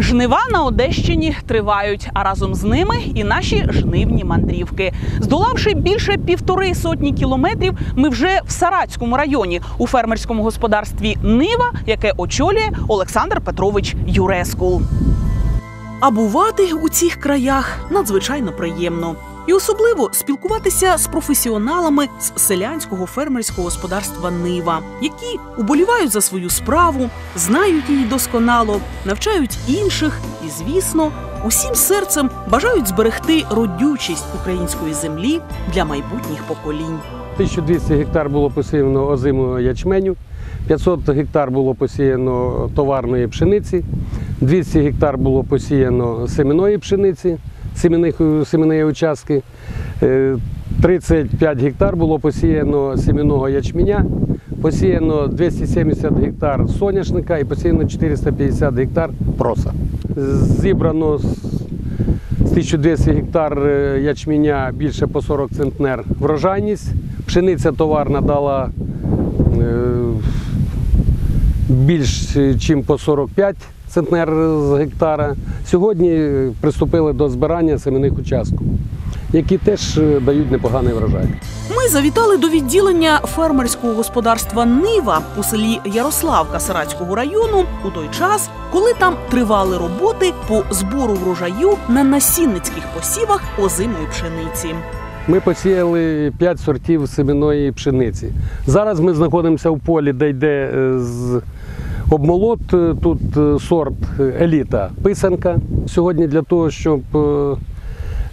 Жнива на Одещині тривають, а разом з ними і наші жнивні мандрівки. Здолавши більше півтори сотні кілометрів, ми вже в Сарацькому районі у фермерському господарстві Нива, яке очолює Олександр Петрович Юрескул. А бувати у цих краях надзвичайно приємно. І особливо спілкуватися з професіоналами з селянського фермерського господарства Нива, які уболівають за свою справу, знають її досконало, навчають інших і, звісно, усім серцем бажають зберегти родючість української землі для майбутніх поколінь. 1200 гектар було посіяно озимого ячменю, 500 гектар було посіяно товарної пшениці, 200 гектар було посіяно семеної пшениці, семенних, семенної участки, е, 35 гектар було посіяно семенного ячменя, посіяно 270 гектар соняшника і посіяно 450 гектар проса. Зібрано з з 1200 гектар е, ячменя більше по 40 центнер врожайність. Пшениця товарна дала е, більш ніж по 45 центнер з гектара. Сьогодні приступили до збирання семенних участків, які теж е, дають непоганий врожай. Ми завітали до відділення фермерського господарства Нива у селі Ярославка Сарацького району у той час, коли там тривали роботи по збору врожаю на насінницьких посівах озимої пшениці. Ми посіяли 5 сортів семенної пшениці. Зараз ми знаходимося в полі, де йде е, з обмолот. Е, Тут е, сорт еліта писанка. Сьогодні для того, щоб е,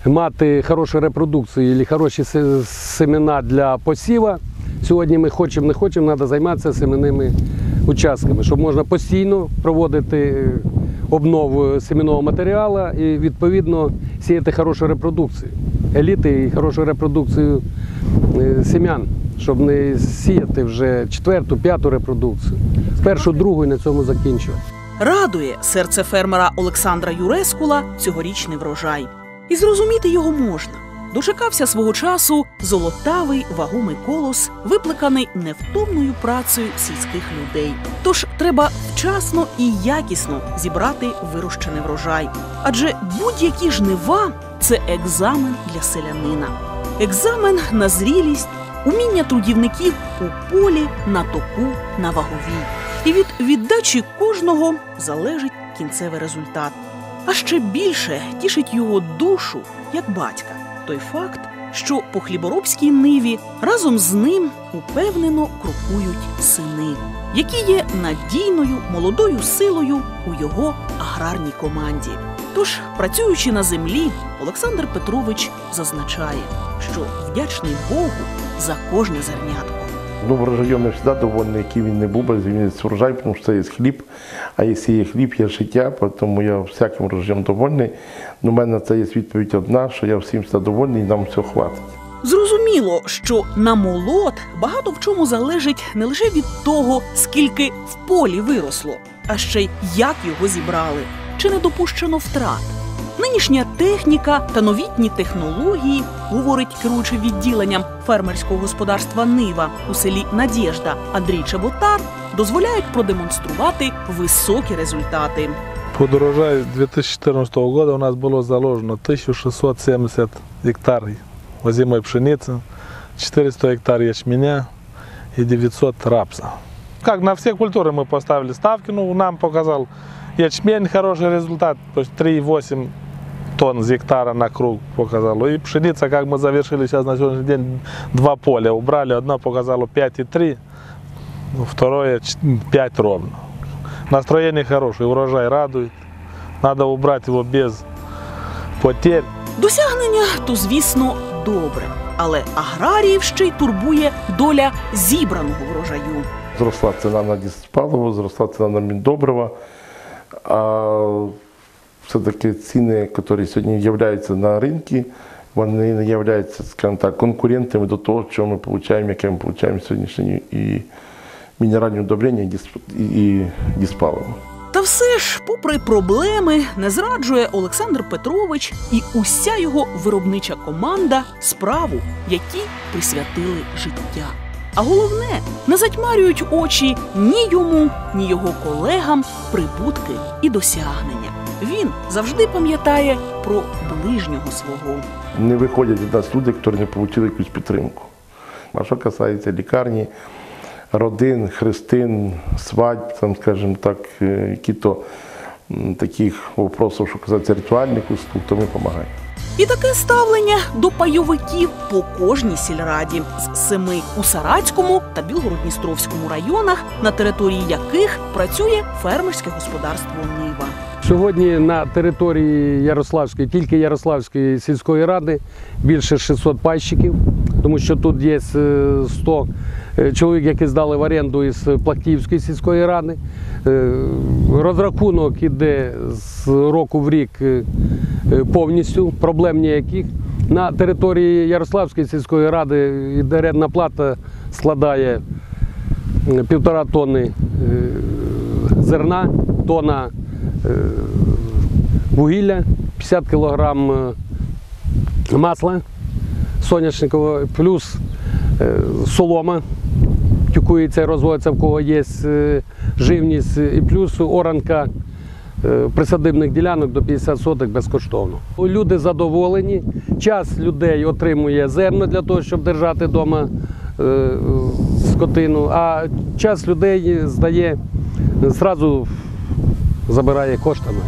мати хорошу репродукцію і хороші семена для посіва, сьогодні ми хочемо, не хочемо, треба займатися семенними участками, щоб можна постійно проводити е, обнову семенного матеріалу і відповідно сіяти хорошу репродукцію. Еліти і хорошу репродукцію е, семян, щоб не сіяти вже четверту, п'яту репродукцію. Першу, другу і на цьому закінчувати. Радує серце фермера Олександра Юрескула цьогорічний врожай. І зрозуміти його можна. Дочекався свого часу золотавий вагомий колос, викликаний невтомною працею сільських людей. Тож треба вчасно і якісно зібрати вирощений врожай. Адже будь-які жнива це екзамен для селянина. Екзамен на зрілість, уміння трудівників у полі, на току, на ваговій. І від віддачі кожного залежить кінцевий результат. А ще більше тішить його душу як батька той факт, що по хліборобській ниві разом з ним упевнено крокують сини, які є надійною молодою силою у його аграрній команді. Тож, працюючи на землі, Олександр Петрович зазначає, що вдячний Богу за кожне зернятко. Ну, врожаєм я завжди довольний, який він не був, без він є врожай, тому що це є хліб. А якщо є хліб, є життя, тому я всяким врожаєм довольний. Ну, У мене це є відповідь одна, що я всім задоволений і нам все хватить. Зрозуміло, що на молот багато в чому залежить не лише від того, скільки в полі виросло, а ще й як його зібрали, чи не допущено втрат. Нинішня техніка та новітні технології, говорить керуючий відділенням фермерського господарства Нива у селі Надєжда Андрій Чеботар, дозволяють продемонструвати високі результати. По урожаю 2014 года у нас было заложено 1670 гектар озимой пшеницы, 400 гектар ячменя и 900 рапса. Как на все культуры мы поставили ставки, ну, нам показал ячмень хороший результат, то есть 3,8 тонн с гектара на круг показало. И пшеница, как мы завершили сейчас на сегодняшний день, два поля убрали, одно показало 5,3, ну, второе 5 ровно. Настроение хорошее, урожай радует. Надо убрать его без потерь. Досягнення то, звісно, добре, але аграріїв ще й турбує доля зібраного врожаю. Зросла ціна на дізпаливо, зросла ціна на міндобрива. А все-таки ціни, які сьогодні з'являються на ринку, вони не являються, скажімо так, конкурентами до того, що ми отримуємо, яке ми отримуємо сьогоднішнє і мінеральне удобрення, і діспаливо. Та все ж, попри проблеми, не зраджує Олександр Петрович і уся його виробнича команда справу, якій присвятили життя. А головне, не затьмарюють очі ні йому, ні його колегам прибутки і досягнення. Він завжди пам'ятає про ближнього свого. Не виходять від нас люди, які не отримали якусь підтримку. А що касається лікарні, родин, хрестин, свадьб, там, скажімо так, е, які-то таких вопросів, що касається ритуальних услуг, то ми допомагаємо. І таке ставлення до пайовиків по кожній сільраді з семи у Сарацькому та Білгород-Дністровському районах, на території яких працює фермерське господарство Нива. Сьогодні на території Ярославської, тільки Ярославської сільської ради, більше 600 пайщиків, тому що тут є е, 100 е, чоловік, які здали в оренду із Плахтіївської сільської ради. Е, Розрахунок іде з року в рік е, е, повністю, проблем ніяких. На території Ярославської сільської ради орендна плата складає е, півтора тонни е, зерна, тонна е, вугілля, 50 кілограм е, масла соняшникового, плюс е, солома тюкується розводиться, в кого є е, живність, і плюс оранка е, присадибних ділянок до 50 соток безкоштовно. Люди задоволені, час людей отримує зерно для того, щоб держати вдома е, скотину, а час людей здає, зразу забирає коштами.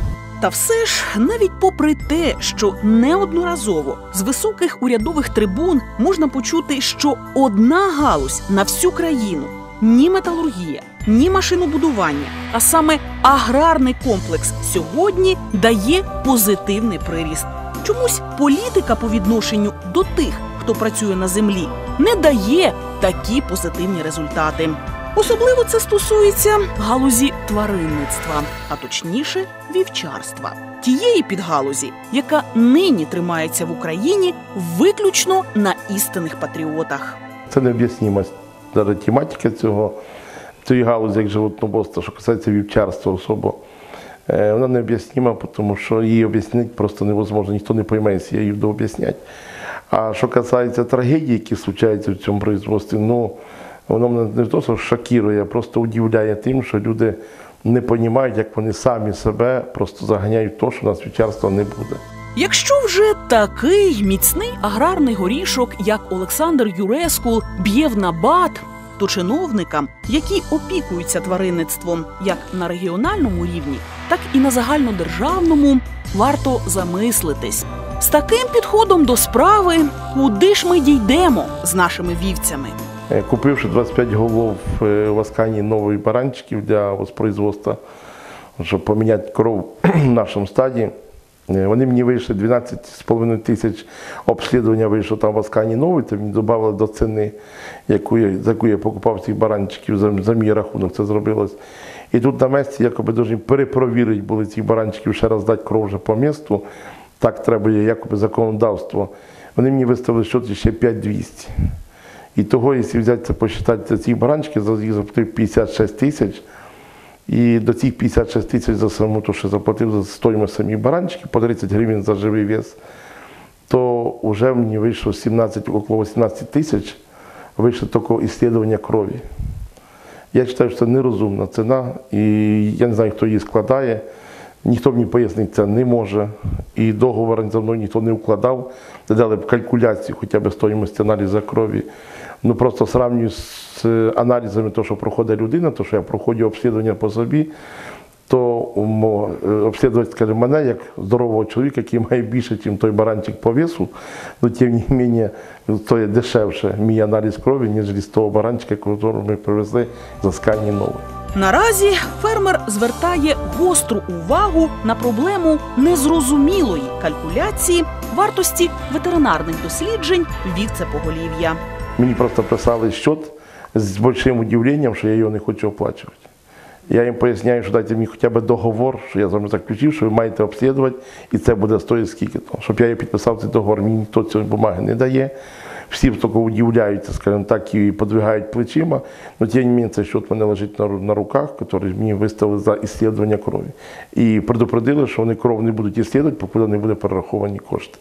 Та все ж, навіть попри те, що неодноразово з високих урядових трибун можна почути, що одна галузь на всю країну ні металургія, ні машинобудування, а саме аграрний комплекс сьогодні дає позитивний приріст. Чомусь політика по відношенню до тих, хто працює на землі, не дає такі позитивні результати. Особливо це стосується галузі тваринництва, а точніше вівчарства, тієї підгалузі, яка нині тримається в Україні виключно на істинних патріотах. Це необ'ясніма зараз тематика цього, цієї галузі, як животноводства, що касається вівчарства особо. Е, Вона необ'ясніма, тому що її об'яснити просто невозможно, ніхто не пойме, якщо її буду об'ясняти. А що касається трагедій, які случаються в цьому производстві, ну воно мене не то, що шокує, а просто удивляє тим, що люди не розуміють, як вони самі себе просто заганяють в те, що у нас вівчарства не буде. Якщо вже такий міцний аграрний горішок, як Олександр Юрескул, б'є в набат, то чиновникам, які опікуються тваринництвом як на регіональному рівні, так і на загальнодержавному, варто замислитись. З таким підходом до справи, куди ж ми дійдемо з нашими вівцями? Е, Купивши 25 голов е, в Аскані нових баранчиків для воспроизводства, щоб поміняти коров в нашому стаді, е, вони мені вийшли 12,5 тисяч обслідування вийшло там в Аскані новий, то мені додали до ціни, яку я, за яку я покупав цих баранчиків, за, за мій рахунок це зробилось. І тут на місці якоби повинні перепровірити були цих баранчиків, ще раз дати кров вже по місту. Так треба якоби законодавство. Вони мені виставили щось ще 5200. І того, якщо взяти посчитати ці баранчики, за їх заплатив 56 тисяч. І до цих 56 тисяч за саму, то, що заплатив за стоїмость самі баранчики, по 30 гривень за живий вес, то вже мені вийшло 17, около 18 тисяч, вийшло тільки ісследування крові. Я вважаю, що це нерозумна ціна, і я не знаю, хто її складає. Ніхто мені пояснити це не може. І договор за мною ніхто не укладав, де дали б калькуляцію хоча б стоїмості аналізу крові. Ну просто сравнюю з аналізами, того, що проходить людина, то що я проходжу обслідування по собі, то е, обслідувати, скажімо, мене як здорового чоловіка, який має більше, ніж той баранчик по весу, ну тим не менше, стоїть дешевше мій аналіз крові, ніж з того баранчика, якого ми привезли за скані новий. Наразі фермер звертає гостру увагу на проблему незрозумілої калькуляції вартості ветеринарних досліджень вівцепоголів'я. Мені просто писали счет з великим удивленням, що я його не хочу оплачувати. Я їм поясняю, що дайте мені хоча б договор, що я з вами заключив, що ви маєте обслідувати, і це буде стоїть скільки-то. Щоб я підписав цей договор, мені ніхто цієї бумаги не дає. Всі тільки удивляються, скажімо так, і подвигають плечима. Но тим не менше, що от мене лежить на, на руках, які мені виставили за іслідування крові. І предупредили, що вони кров не будуть іслідувати, поки не буде перераховані кошти.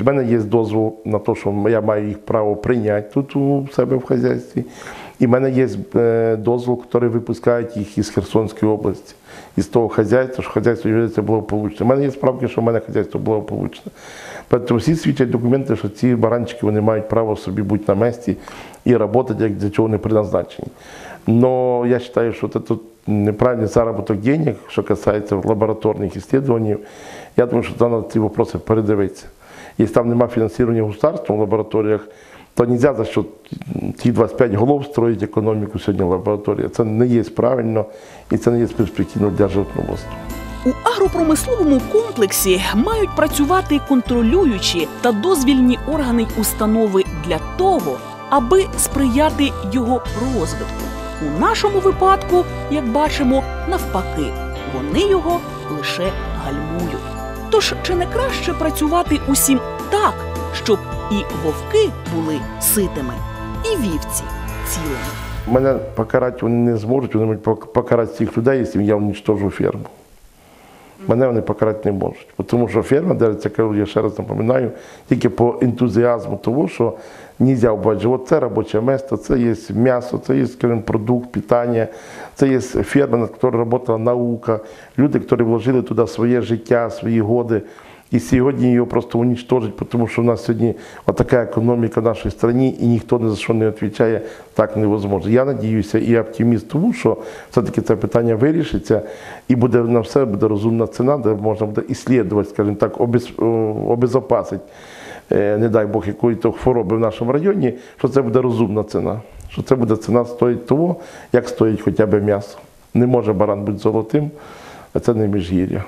У мене є дозвол на те, що я маю їх право прийняти тут у себе в хазяйстві. І в мене є е, дозвол, який випускають їх із Херсонської області, із того хазяйства, що хазяйство є благополучне. У мене є справки, що в мене хазяйство благополучне. Тобто всі свідчать документи, що ці баранчики вони мають право собі бути на місці і працювати, як для чого вони призначені. Но я вважаю, що це тут неправильний заробіток денег, що касається лабораторних исследований. Я думаю, що треба ці питання передивитися. Якщо там немає фінансування государства в лабораторіях, то не за що ті 25 голов строїть економіку сьогодні лабораторія. Це не є правильно і це не є перспективно для животноводства. У агропромисловому комплексі мають працювати контролюючі та дозвільні органи установи для того, аби сприяти його розвитку. У нашому випадку, як бачимо, навпаки, вони його лише гальмують. Тож чи не краще працювати усім так, щоб і вовки були ситими, і вівці цілими? Мене покарати вони не зможуть, вони можуть покарати цих людей, якщо я уничтожу ферму. Мене вони покарати не можуть. Тому що ферма держиться, я ще раз напоминаю, тільки по ентузіазму того, що не можна вбачити, от це робоче місце, це є м'ясо, це є, скажімо, продукт питання, це є ферма, над якою працювала наука, люди, які вложили туди своє життя, свої годи. І сьогодні його просто уничтожить, тому що у нас сьогодні така економіка в нашій країні, і ніхто ні за що не відповідає, так невозможно. Я надіюся і оптиміст тому, що все-таки це питання вирішиться, і буде на все буде розумна ціна, де можна буде іслідувати, скажімо так, обез, обезопасити, е, не дай Бог, якої то хвороби в нашому районі, що це буде розумна ціна. Що це буде ціна стоїть того, як стоїть хоча б м'ясо. Не може баран бути золотим, а це не міжгір'я.